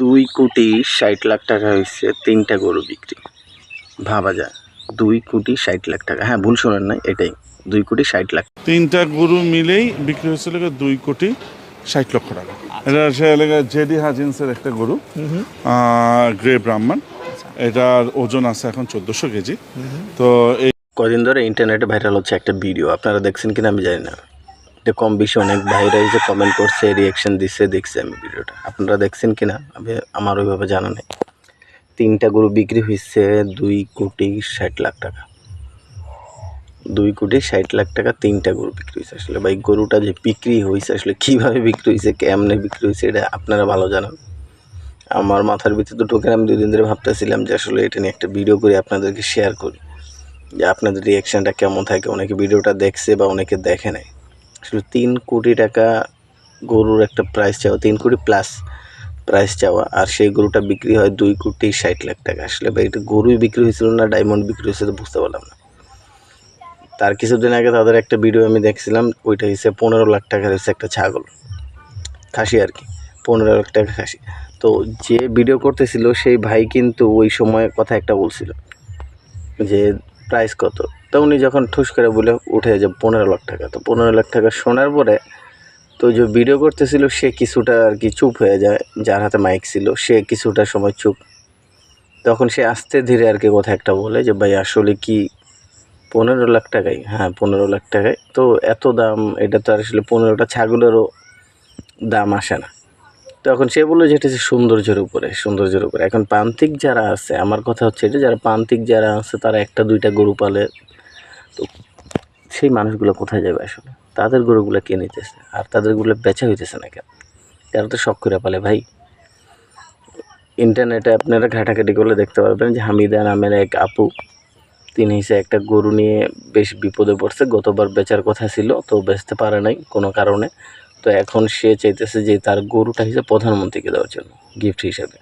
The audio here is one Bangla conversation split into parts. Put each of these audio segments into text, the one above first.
দুই কোটি ষাট লাখ টাকা হয়েছে তিনটা গরু বিক্রি। ভাবা যায়। দুই কোটি ষাট লাখ টাকা। হ্যাঁ ভুল শোনেন না এটাই। দুই কোটি ষাট লাখ তিনটা গরু মিলেই বিক্রি হয়েছিল দুই কোটি ষাট লক্ষ টাকা। এটা সে এলাকা জেডি হাজিন্সের একটা গরু গ্রে ব্রাহ্মণ। এটার ওজন আছে এখন চোদ্দোশো কেজি। তো এই কদিন ধরে ইন্টারনেটে ভাইরাল হচ্ছে একটা ভিডিও আপনারা দেখছেন কিনা আমি জানি না। এটা কম বেশি অনেক ভাইরা যে কমেন্ট করছে রিয়াকশন দিচ্ছে দেখছি আমি ভিডিওটা। আপনারা দেখছেন কিনা? আমি আমার ওইভাবে জানা নেই। তিনটা গরু বিক্রি হয়েছে দুই কোটি ষাট লাখ টাকা। দুই কোটি ষাট লাখ টাকা তিনটা গরু বিক্রি হয়েছে আসলে। ভাই গরুটা যে বিক্রি হয়েছে আসলে কীভাবে বিক্রি হয়েছে কেমনে বিক্রি হয়েছে এটা আপনারা ভালো জানান। আমার মাথার ভিতরে তো ঢোকে না, আমি দুই দিন ধরে ভাবতেছিলাম যে আসলে এটা নিয়ে একটা ভিডিও করে আপনাদেরকে শেয়ার করি। যে আপনাদের রিয়াকশানটা কেমন থাকে? অনেকে ভিডিওটা দেখছে বা অনেকে দেখে নাই। আসলে তিন কোটি টাকা গরুর একটা প্রাইস চাওয়া, তিন কোটি প্লাস প্রাইস চাওয়া, আর সেই গরুটা বিক্রি হয় দুই কোটি ষাট লাখ টাকা। আসলে ভাই, এটা গরুই বিক্রি হয়েছিল না ডায়মন্ড বিক্রি হয়েছিল বুঝতে পারলাম না। তার কিছুদিন আগে তাদের একটা ভিডিও আমি দেখছিলাম, ওইটা হচ্ছে পনেরো লাখ টাকার হচ্ছে একটা ছাগল। খাসি আর কি, পনেরো লাখ টাকা খাসি। তো যে ভিডিও করতেছিল, সেই ভাই কিন্তু ওই সময় কথা একটা বলছিল, যে প্রাইস কত? তো উনি যখন ঠুস করে বলে উঠে যে পনেরো লাখ টাকা, তো পনেরো লাখ টাকা শোনার পরে তো যে ভিডিও করতেছিল সে কিছুটা আর কি চুপ হয়ে যায়, যার হাতে মাইক ছিল, সে কিছুটা সময় চুপ। তখন সে আস্তে ধীরে আর কি কথা একটা বলে যে, ভাই, আসলে কি পনেরো লাখ টাকাই? হ্যাঁ পনেরো লাখ টাকায় তো এত দাম, এটা তো আসলে পনেরোটা ছাগলেরও দাম আসে না। তখন সে বলল যে, এটা হচ্ছে সৌন্দর্যের উপরে সৌন্দর্যের উপরে। এখন প্রান্তিক যারা আছে, আমার কথা হচ্ছে এটা, যারা প্রান্তিক যারা আছে, তারা একটা দুইটা গরু পালে তো সেই মানুষগুলো কোথায় যাবে আসলে? তাদের গরুগুলো কে নিতেছে? আর তাদেরগুলো বেচা হইতেছে না কেন তারা তো শখ করে পালে ভাই। ইন্টারনেটে আপনারা ঘাটাঘাটি করলে দেখতে পারবেন যে হামিদা নামের এক আপু, তিনি হিসেবে একটা গরু নিয়ে বেশ বিপদে পড়ছে। গতবার বেচার কথা ছিল, তো বেচতে পারে নাই কোনো কারণে। তো এখন সে চাইতেছে যে তার গরুটা হিসেবে প্রধানমন্ত্রীকে দেওয়ার জন্য গিফট হিসেবে।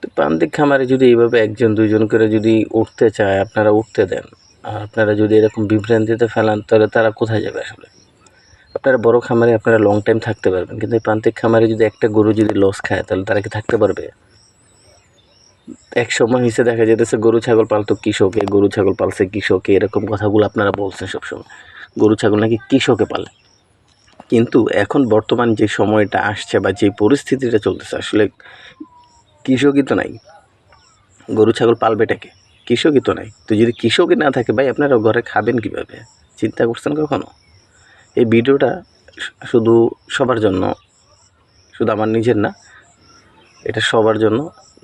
তো প্রান্তিক খামারে যদি এইভাবে একজন, দুইজন করে যদি উঠতে চায়, আপনারা উঠতে দেন। আর আপনারা যদি এরকম বিভ্রান্তিতে ফেলান, তাহলে তারা কোথায় যাবে আসলে? আপনারা বড় খামারে আপনারা লং টাইম থাকতে পারবেন, কিন্তু প্রান্তিক খামারে যদি একটা গরু যদি লস খায়, তাহলে তারা কি থাকতে পারবে? এক সময় হিসেবে দেখা যেতেছে গরু ছাগল পালতো কৃষকে, গরু ছাগল পালছে কৃষকে, এরকম কথাগুলো আপনারা বলছেন সবসময়। গরু ছাগল নাকি কৃষকে পালে। কিন্তু এখন বর্তমান যে সময়টা আসছে বা যে পরিস্থিতিটা চলতেছে, আসলে কৃষকই তো নাই। গরু ছাগল পালবেটাকে কৃষকই তো নাই। তো যদি কৃষকই না থাকে, ভাই আপনারা ঘরে খাবেন কীভাবে? চিন্তা করছেন কখনো? এই ভিডিওটা শুধু সবার জন্য, শুধু আমার নিজের না, এটা সবার জন্য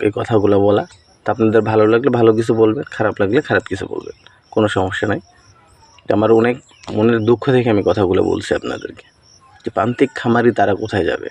এই কথাগুলো বলা। তা আপনাদের ভালো লাগলে ভালো কিছু বলবেন, খারাপ লাগলে খারাপ কিছু বলবেন, কোনো সমস্যা নাই। আমার অনেক মনের দুঃখ থেকে আমি কথাগুলো বলছি আপনাদেরকে। যে প্রান্তিক খামারি তারা কোথায় যাবে?